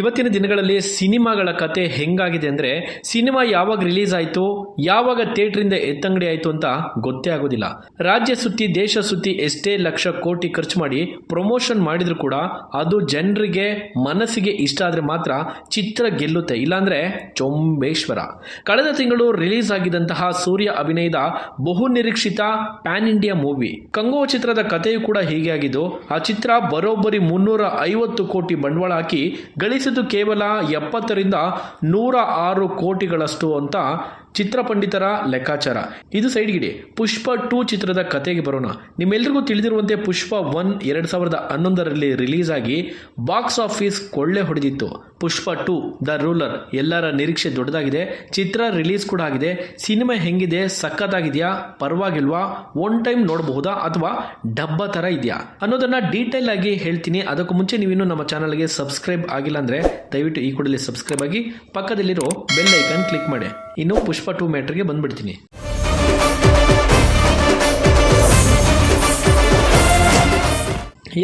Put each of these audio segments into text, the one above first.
ಇವತ್ತಿನ ದಿನಗಳಲ್ಲಿ ಸಿನಿಮಾಗಳ ಕತೆ ಹೆಂಗಾಗಿದೆ ಅಂದರೆ ಸಿನಿಮಾ ಯಾವಾಗ ರಿಲೀಸ್ ಆಯಿತು, ಯಾವಾಗ ಥಿಯೇಟ್ರಿಂದ ಎತ್ತಂಗಡಿ ಆಯಿತು ಅಂತ ಗೊತ್ತೇ ಆಗೋದಿಲ್ಲ. ರಾಜ್ಯ ಸುತ್ತಿ, ದೇಶ ಸುತ್ತಿ ಎಷ್ಟೇ ಲಕ್ಷ ಕೋಟಿ ಖರ್ಚು ಮಾಡಿ ಪ್ರಮೋಷನ್ ಮಾಡಿದ್ರು ಕೂಡ ಅದು ಜನರಿಗೆ ಮನಸ್ಸಿಗೆ ಇಷ್ಟ ಆದರೆ ಮಾತ್ರ ಚಿತ್ರ ಗೆಲ್ಲುತ್ತೆ, ಇಲ್ಲಾಂದ್ರೆ ಚೊಂಬೇಶ್ವರ. ಕಳೆದ ತಿಂಗಳು ರಿಲೀಸ್ ಆಗಿದ್ದಂತಹ ಸೂರ್ಯ ಅಭಿನಯದ ಬಹು ನಿರೀಕ್ಷಿತ ಪ್ಯಾನ್ ಇಂಡಿಯಾ ಮೂವಿ. ಕಂಗೋ ಚಿತ್ರದ ಕಥೆಯು ಕೂಡ ಹೀಗೆ ಆಗಿದ್ದು, ಆ ಚಿತ್ರ ಬರೋಬ್ಬರಿ ಮುನ್ನೂರ ಐವತ್ತು ಕೋಟಿ ಬಂಡವಾಳ ಹಾಕಿ ಗಳಿಸಿದ್ದು ಕೇವಲ ಎಪ್ಪತ್ತರಿಂದ ನೂರ ಆರು ಕೋಟಿಗಳಷ್ಟು ಅಂತ ಚಿತ್ರಪಂಡಿತರ ಲೆಕ್ಕಾಚಾರ. ಇದು ಸೈಡ್ಗಿಡಿ. ಪುಷ್ಪ ಟೂ ಚಿತ್ರದ ಕತೆಗೆ ಬರೋಣ. ನಿಮ್ಮೆಲ್ರಿಗೂ ತಿಳಿದಿರುವಂತೆ ಪುಷ್ಪ ಒನ್ ಎರಡ್ ಸಾವಿರದ ಹನ್ನೊಂದರಲ್ಲಿ ರಿಲೀಸ್ ಆಗಿ ಬಾಕ್ಸ್ ಆಫೀಸ್ ಕೊಳ್ಳೆ ಹೊಡೆದಿತ್ತು. Pushpa two, the ruler. ಎಲ್ಲರ ನಿರೀಕ್ಷೆ ದೊಡ್ಡದಾಗಿದೆ. ಚಿತ್ರ ರಿಲೀಸ್ ಕೂಡ ಆಗಿದೆ. ಸಿನಿಮಾ ಹೆಂಗಿದೆ? ಸಖತ್ತಾಗಿದೆಯಾ? ಪರವಾಗಿಲ್ವಾ? ಒನ್ ಟೈಮ್ ನೋಡಬಹುದಾ? ಅಥವಾ ಡಬ್ಬ ಥರ ಇದೆಯಾ? ಅನ್ನೋದನ್ನ ಡೀಟೇಲ್ ಆಗಿ ಹೇಳ್ತೀನಿ. ಅದಕ್ಕೂ ಮುಂಚೆ ನೀವಿನ್ನು ನಮ್ಮ ಚಾನಲ್ಗೆ ಸಬ್ಸ್ಕ್ರೈಬ್ ಆಗಿಲ್ಲ ಅಂದರೆ ದಯವಿಟ್ಟು ಈ ಕೂಡಲೇ ಸಬ್ಸ್ಕ್ರೈಬ್ ಆಗಿ ಪಕ್ಕದಲ್ಲಿರೋ ಬೆಲ್ ಐಕನ್ ಕ್ಲಿಕ್ ಮಾಡಿ. ಇನ್ನು ಪುಷ್ಪ ಟೂ ಮ್ಯಾಟ್ರಿಗೆ ಬಂದ್ಬಿಡ್ತೀನಿ.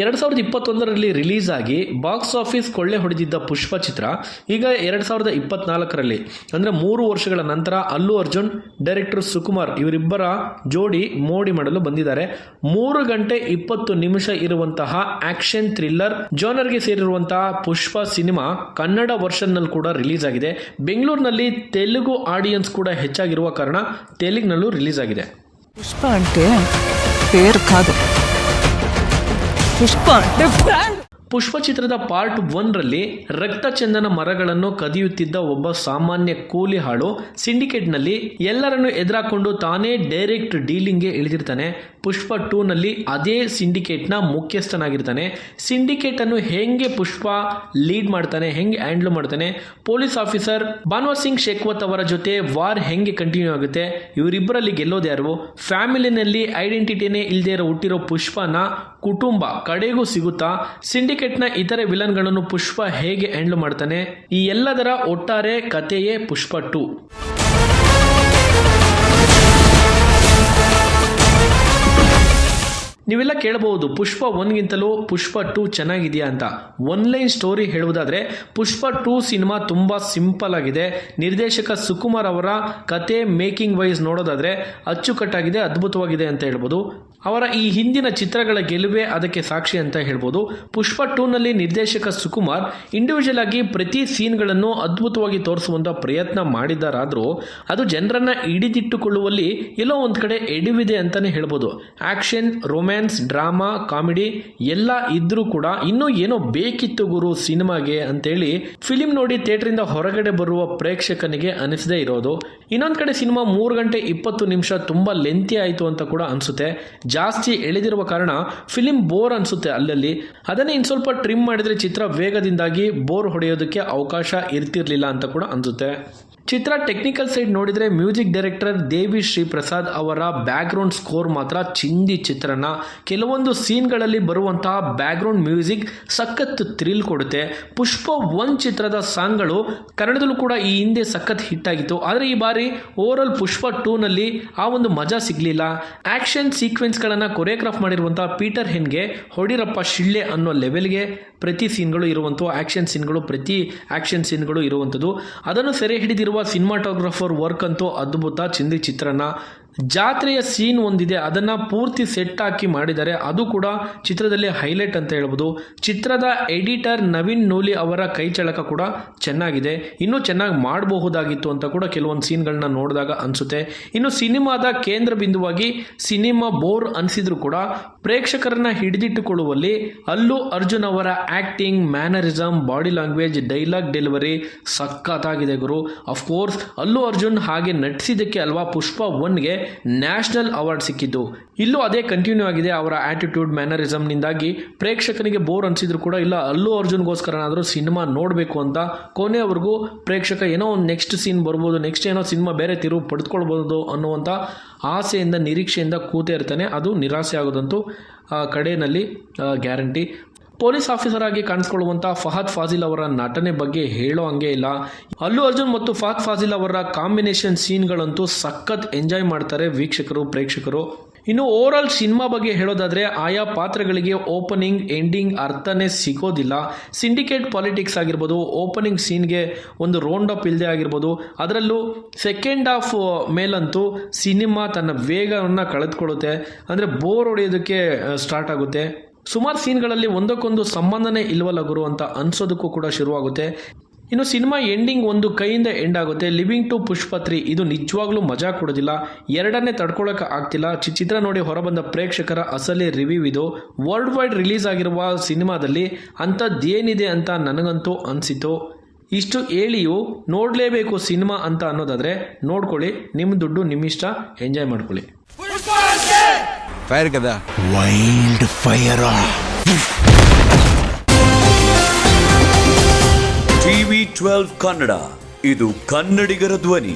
ಎರಡು ಸಾವಿರದ ಇಪ್ಪತ್ತೊಂದರಲ್ಲಿ ರಿಲೀಸ್ ಆಗಿ ಬಾಕ್ಸ್ ಆಫೀಸ್ ಕೊಳ್ಳೆ ಹೊಡೆದಿದ್ದ ಪುಷ್ಪ ಚಿತ್ರ ಈಗ ಎರಡು ಸಾವಿರದ ಇಪ್ಪತ್ನಾಲ್ಕರಲ್ಲಿ. ಅಂದರೆ ಮೂರು ವರ್ಷಗಳ ನಂತರ ಅಲ್ಲು ಅರ್ಜುನ್, ಡೈರೆಕ್ಟರ್ ಸುಕುಮಾರ್ ಇವರಿಬ್ಬರ ಜೋಡಿ ಮೋಡಿ ಮಾಡಲು ಬಂದಿದ್ದಾರೆ. ಮೂರು ಗಂಟೆ ಇಪ್ಪತ್ತು ನಿಮಿಷ ಇರುವಂತಹ ಆಕ್ಷನ್ ಥ್ರಿಲ್ಲರ್ ಜೋನರ್ಗೆ ಸೇರಿರುವಂತಹ ಪುಷ್ಪ ಸಿನಿಮಾ ಕನ್ನಡ ವರ್ಷನ್ನಲ್ಲಿ ಕೂಡ ರಿಲೀಸ್ ಆಗಿದೆ ಬೆಂಗಳೂರಿನಲ್ಲಿ ತೆಲುಗು ಆಡಿಯನ್ಸ್ ಕೂಡ ಹೆಚ್ಚಾಗಿರುವ ಕಾರಣ ತೆಲುಗಿನಲ್ಲೂ ರಿಲೀಸ್ ಆಗಿದೆ ಪುಷ್ಪ os pão. ಪುಷ್ಪ ಪುಷ್ಪಚಿತ್ರದ ಪಾರ್ಟ್ ಒನ್ರಲ್ಲಿ ರಕ್ತಚಂದನ ಮರಗಳನ್ನು ಕದಿಯುತ್ತಿದ್ದ ಒಬ್ಬ ಸಾಮಾನ್ಯ ಕೂಲಿ ಹಾಳು ಸಿಂಡಿಕೇಟ್ನಲ್ಲಿ ಎಲ್ಲರನ್ನು ಎದುರಾಕೊಂಡು ತಾನೇ ಡೈರೆಕ್ಟ್ ಡೀಲಿಂಗ್ಗೆ ಇಳಿದಿರ್ತಾನೆ. ಪುಷ್ಪ ಟೂನಲ್ಲಿ ಅದೇ ಸಿಂಡಿಕೇಟ್ನ ಮುಖ್ಯಸ್ಥನಾಗಿರ್ತಾನೆ. ಸಿಂಡಿಕೇಟನ್ನು ಹೆಂಗೆ ಪುಷ್ಪ ಲೀಡ್ ಮಾಡ್ತಾನೆ, ಹೆಂಗೆ ಹ್ಯಾಂಡಲ್ ಮಾಡ್ತಾನೆ, ಪೊಲೀಸ್ ಆಫೀಸರ್ ಬಾನ್ವರ್ ಸಿಂಗ್ ಶೇಖ್ವತ್ ಅವರ ಜೊತೆ ವಾರ್ ಹೆಂಗೆ ಕಂಟಿನ್ಯೂ ಆಗುತ್ತೆ, ಇವರಿಬ್ಬರಲ್ಲಿ ಗೆಲ್ಲೋದು ಯಾರು? ಫ್ಯಾಮಿಲಿನಲ್ಲಿ ಐಡೆಂಟಿಟಿನೇ ಇಲ್ಲದೇ ಇರೋ ಹುಟ್ಟಿರೋ ಪುಷ್ಪನ ಕುಟುಂಬ ಕಡೆಗೂ ಸಿಗುತ್ತಾ ಸಿಂಡಿಕೇಟ್ ಸಿಂಡಿಕೇಟ್ನ ಇತರೆ ವಿಲನ್ಗಳನ್ನು ಪುಷ್ಪ ಹೇಗೆ ಹ್ಯಾಂಡ್ಲ್ ಮಾಡ್ತಾನೆ? ಈ ಎಲ್ಲದರ ಒಟ್ಟಾರೆ ಕಥೆಯೇ ಪುಷ್ಪ ಟು. ನೀವೆಲ್ಲ ಕೇಳಬಹುದು, ಪುಷ್ಪ ಒನ್ಗಿಂತಲೂ ಪುಷ್ಪ ಟೂ ಚೆನ್ನಾಗಿದೆಯಾ ಅಂತ. ಒನ್ಲೈನ್ ಸ್ಟೋರಿ ಹೇಳುವುದಾದ್ರೆ, ಪುಷ್ಪ ಟೂ ಸಿನಿಮಾ ತುಂಬ ಸಿಂಪಲ್ ಆಗಿದೆ. ನಿರ್ದೇಶಕ ಸುಕುಮಾರ್ ಅವರ ಕತೆ ಮೇಕಿಂಗ್ ವೈಸ್ ನೋಡೋದಾದ್ರೆ ಅಚ್ಚುಕಟ್ಟಾಗಿದೆ, ಅದ್ಭುತವಾಗಿದೆ ಅಂತ ಹೇಳ್ಬೋದು. ಅವರ ಈ ಹಿಂದಿನ ಚಿತ್ರಗಳ ಗೆಲುವೆ ಅದಕ್ಕೆ ಸಾಕ್ಷಿ ಅಂತ ಹೇಳ್ಬೋದು. ಪುಷ್ಪ ಟೂನಲ್ಲಿ ನಿರ್ದೇಶಕ ಸುಕುಮಾರ್ ಇಂಡಿವಿಜುವಲ್ ಆಗಿ ಪ್ರತಿ ಸೀನ್ಗಳನ್ನು ಅದ್ಭುತವಾಗಿ ತೋರಿಸುವಂಥ ಪ್ರಯತ್ನ ಮಾಡಿದ್ದಾರಾದರೂ, ಅದು ಜನರನ್ನ ಹಿಡಿದಿಟ್ಟುಕೊಳ್ಳುವಲ್ಲಿ ಎಲ್ಲೋ ಒಂದು ಕಡೆ ಎಡವಿದೆ ಅಂತಾನೆ ಹೇಳ್ಬೋದು. ಆಕ್ಷನ್ ರೊಮ್ಯಾನ್ಸ್ ಡ್ರಾಮಾ ಕಾಮಿಡಿ ಎಲ್ಲ ಇದ್ರೂ ಕೂಡ ಇನ್ನೂ ಏನೋ ಬೇಕಿತ್ತು ಗುರು ಸಿನಿಮಾಗೆ ಅಂತೇಳಿ ಫಿಲಿಂ ನೋಡಿ ಥಿಯೇಟ್ರಿಂದ ಹೊರಗಡೆ ಬರುವ ಪ್ರೇಕ್ಷಕನಿಗೆ ಅನಿಸದೇ ಇರೋದು. ಇನ್ನೊಂದು ಕಡೆ ಸಿನಿಮಾ ಮೂರು ಗಂಟೆ ಇಪ್ಪತ್ತು ನಿಮಿಷ ತುಂಬ ಲೆಂತಿ ಆಯಿತು ಅಂತ ಕೂಡ ಅನಿಸುತ್ತೆ. ಜಾಸ್ತಿ ಎಳೆದಿರುವ ಕಾರಣ ಫಿಲಿಂ ಬೋರ್ ಅನಿಸುತ್ತೆ ಅಲ್ಲಲ್ಲಿ. ಅದನ್ನೇ ಇನ್ನು ಸ್ವಲ್ಪ ಟ್ರಿಮ್ ಮಾಡಿದರೆ ಚಿತ್ರ ವೇಗದಿಂದಾಗಿ ಬೋರ್ ಹೊಡೆಯೋದಕ್ಕೆ ಅವಕಾಶ ಇರ್ತಿರ್ಲಿಲ್ಲ ಅಂತ ಕೂಡ ಅನಿಸುತ್ತೆ. ಚಿತ್ರ ಟೆಕ್ನಿಕಲ್ ಸೈಡ್ ನೋಡಿದರೆ ಮ್ಯೂಸಿಕ್ ಡೈರೆಕ್ಟರ್ ದೇವಿ ಶ್ರೀ ಪ್ರಸಾದ್ ಅವರ ಬ್ಯಾಕ್ಗ್ರೌಂಡ್ ಸ್ಕೋರ್ ಮಾತ್ರ ಚಿಂದಿ ಚಿತ್ರನ. ಕೆಲವೊಂದು ಸೀನ್ಗಳಲ್ಲಿ ಬರುವಂತಹ ಬ್ಯಾಕ್ಗ್ರೌಂಡ್ ಮ್ಯೂಸಿಕ್ ಸಖತ್ ಥ್ರಿಲ್ ಕೊಡುತ್ತೆ. ಪುಷ್ಪ ಒನ್ ಚಿತ್ರದ ಸಾಂಗ್ಗಳು ಕನ್ನಡದಲ್ಲೂ ಕೂಡ ಈ ಹಿಂದೆ ಸಖತ್ ಹಿಟ್ ಆಗಿತ್ತು. ಆದರೆ ಈ ಬಾರಿ ಓವರ್ ಆಲ್ ಪುಷ್ಪ ಟೂನಲ್ಲಿ ಆ ಒಂದು ಮಜಾ ಸಿಗಲಿಲ್ಲ. ಆಕ್ಷನ್ ಸೀಕ್ವೆನ್ಸ್ಗಳನ್ನು ಕೊರಿಯೋಗ್ರಾಫ್ ಮಾಡಿರುವಂತಹ ಪೀಟರ್ ಹೆನ್ಗೆ ಹೊಡಿರಪ್ಪ ಶಿಳ್ಳೆ ಅನ್ನೋ ಲೆವೆಲ್ಗೆ ಪ್ರತಿ ಸೀನ್ಗಳು ಇರುವಂಥವು ಆಕ್ಷನ್ ಸೀನ್ಗಳು ಪ್ರತಿ ಆಕ್ಷನ್ ಸೀನ್ಗಳು ಇರುವಂಥದ್ದು. ಅದನ್ನು ಸೆರೆ ಹಿಡಿದಿರುವ ಸಿನಿಮಾಟೋಗ್ರಫರ್ ವರ್ಕ್ ಅಂತೂ ಅದ್ಭುತ ಚಿಂದಿ ಚಿತ್ರನ ಜಾತ್ರೆಯ ಸೀನ್ ಒಂದಿದೆ. ಅದನ್ನು ಪೂರ್ತಿ ಸೆಟ್ ಹಾಕಿ ಮಾಡಿದ್ದಾರೆ. ಅದು ಕೂಡ ಚಿತ್ರದಲ್ಲಿ ಹೈಲೈಟ್ ಅಂತ ಹೇಳ್ಬೋದು. ಚಿತ್ರದ ಎಡಿಟರ್ ನವೀನ್ ನೂಲಿ ಅವರ ಕೈ ಚಳಕ ಕೂಡ ಚೆನ್ನಾಗಿದೆ. ಇನ್ನೂ ಚೆನ್ನಾಗಿ ಮಾಡಬಹುದಾಗಿತ್ತು ಅಂತ ಕೂಡ ಕೆಲವೊಂದು ಸೀನ್ಗಳನ್ನ ನೋಡಿದಾಗ ಅನಿಸುತ್ತೆ. ಇನ್ನು ಸಿನಿಮಾದ ಕೇಂದ್ರ ಬಿಂದುವಾಗಿ ಸಿನಿಮಾ ಬೋರ್ ಅನಿಸಿದ್ರು ಕೂಡ ಪ್ರೇಕ್ಷಕರನ್ನ ಹಿಡಿದಿಟ್ಟುಕೊಳ್ಳುವಲ್ಲಿ ಅಲ್ಲು ಅರ್ಜುನ್ ಅವರ acting mannerism body language dialogue delivery ಸಖತ್ತಾಗಿದೆ ಗುರು. ಅಫ್ಕೋರ್ಸ್ ಅಲ್ಲು ಅರ್ಜುನ್ ಹಾಗೆ ನಟಿಸಿದ್ದಕ್ಕೆ ಅಲ್ವಾ ಪುಷ್ಪ ಒನ್ಗೆ. ನ್ಯಾಷನಲ್ ಅವಾರ್ಡ್ ಸಿಕ್ಕಿದ್ದು. ಇಲ್ಲೂ ಅದೇ ಕಂಟಿನ್ಯೂ ಆಗಿದೆ ಅವರ ಆಟಿಟ್ಯೂಡ್ ಮ್ಯಾನರಿಸಮ್ನಿಂದಾಗಿ ಪ್ರೇಕ್ಷಕನಿಗೆ ಬೋರ್ ಅನಿಸಿದ್ರು ಕೂಡ ಇಲ್ಲ, ಅಲ್ಲು ಅರ್ಜುನ್ಗೋಸ್ಕರನಾದರೂ ಸಿನಿಮಾ ನೋಡಬೇಕು ಅಂತ ಕೊನೆಯವರೆಗೂ ಪ್ರೇಕ್ಷಕ ಏನೋ ಒಂದು ನೆಕ್ಸ್ಟ್ ಸೀನ್ ಬರ್ಬೋದು ನೆಕ್ಸ್ಟ್ ಏನೋ ಸಿನಿಮಾ ಬೇರೆ ತಿರುವು ಪಡೆದುಕೊಳ್ಬೋದು ಅನ್ನುವಂಥ ಆಸೆಯಿಂದ, ನಿರೀಕ್ಷೆಯಿಂದ ಕೂತೇ ಇರ್ತಾನೆ. ಅದು ನಿರಾಸೆ ಆಗೋದಂತೂ ಕಡೆಯಲ್ಲಿ ಗ್ಯಾರಂಟಿ ಪೊಲೀಸ್ ಆಫೀಸರ್ ಆಗಿ ಕಾಣಿಸ್ಕೊಳ್ಳುವಂಥ ಫಹದ್ ಫಾಜಿಲ್ ಅವರ ನಟನೆ ಬಗ್ಗೆ ಹೇಳೋ ಹಂಗೆ ಇಲ್ಲ. ಅಲ್ಲು ಅರ್ಜುನ್ ಮತ್ತು ಫಹದ್ ಫಾಜಿಲ್ ಅವರ ಕಾಂಬಿನೇಷನ್ ಸೀನ್ಗಳಂತೂ ಸಖತ್ ಎಂಜಾಯ್ ಮಾಡ್ತಾರೆ ವೀಕ್ಷಕರು, ಪ್ರೇಕ್ಷಕರು. ಇನ್ನು ಓವರ್ ಆಲ್ ಸಿನಿಮಾ ಬಗ್ಗೆ ಹೇಳೋದಾದ್ರೆ ಆಯಾ ಪಾತ್ರಗಳಿಗೆ ಓಪನಿಂಗ್ ಎಂಡಿಂಗ್ ಅರ್ಥನೇ ಸಿಗೋದಿಲ್ಲ. ಸಿಂಡಿಕೇಟ್ ಪಾಲಿಟಿಕ್ಸ್ ಆಗಿರ್ಬೋದು ಓಪನಿಂಗ್ ಸೀನ್ಗೆ ಒಂದು ರೌಂಡ್ ಅಪ್ ಇಲ್ಲದೆ ಆಗಿರ್ಬೋದು. ಅದರಲ್ಲೂ ಸೆಕೆಂಡ್ ಹಾಫ್ ಮೇಲಂತೂ ಸಿನಿಮಾ ತನ್ನ ವೇಗವನ್ನು ಕಳೆದುಕೊಳ್ಳುತ್ತೆ. ಅಂದರೆ ಬೋರ್ ಹೊಡೆಯೋದಕ್ಕೆ ಸ್ಟಾರ್ಟ್ ಆಗುತ್ತೆ. ಸುಮಾರು ಸೀನ್ಗಳಲ್ಲಿ ಒಂದಕ್ಕೊಂದು ಸಂಬಂಧನೇ ಇಲ್ವಲ್ಲ ಗುರು ಅಂತ ಅನ್ಸೋದಕ್ಕೂ ಕೂಡ ಶುರುವಾಗುತ್ತೆ. ಇನ್ನು ಸಿನಿಮಾ ಎಂಡಿಂಗ್ ಒಂದು ಕೈಯಿಂದ ಎಂಡ್ ಆಗುತ್ತೆ. ಲಿವಿಂಗ್ ಟು ಪುಷ್ಪತ್ರಿ ಇದು ನಿಜವಾಗ್ಲೂ ಮಜಾ ಕೊಡೋದಿಲ್ಲ. ಎರಡನ್ನೇ ತಡ್ಕೊಳಕ್ಕೆ ಆಗ್ತಿಲ್ಲ. ಚಿತ್ರ ನೋಡಿ ಹೊರಬಂದ ಪ್ರೇಕ್ಷಕರ ಅಸಲಿ ರಿವ್ಯೂ ಇದು. ವರ್ಲ್ಡ್ ವೈಡ್ ರಿಲೀಸ್ ಆಗಿರುವ ಸಿನಿಮಾದಲ್ಲಿ ಅಂಥದ್ದೇನಿದೆ ಅಂತ ನನಗಂತೂ ಅನಿಸಿತು ಇಷ್ಟು ಹೇಳಿಯೂ ನೋಡಲೇಬೇಕು ಸಿನಿಮಾ ಅಂತ ಅನ್ನೋದಾದರೆ ನೋಡ್ಕೊಳ್ಳಿ. ನಿಮ್ಮ ದುಡ್ಡು, ನಿಮ್ಮಿಷ್ಟ. ಎಂಜಾಯ್ ಮಾಡ್ಕೊಳ್ಳಿ. ఫైర్ కదా wild fire TV twelve Kannada ಇದು ಕನ್ನಡಿಗರ ಧ್ವನಿ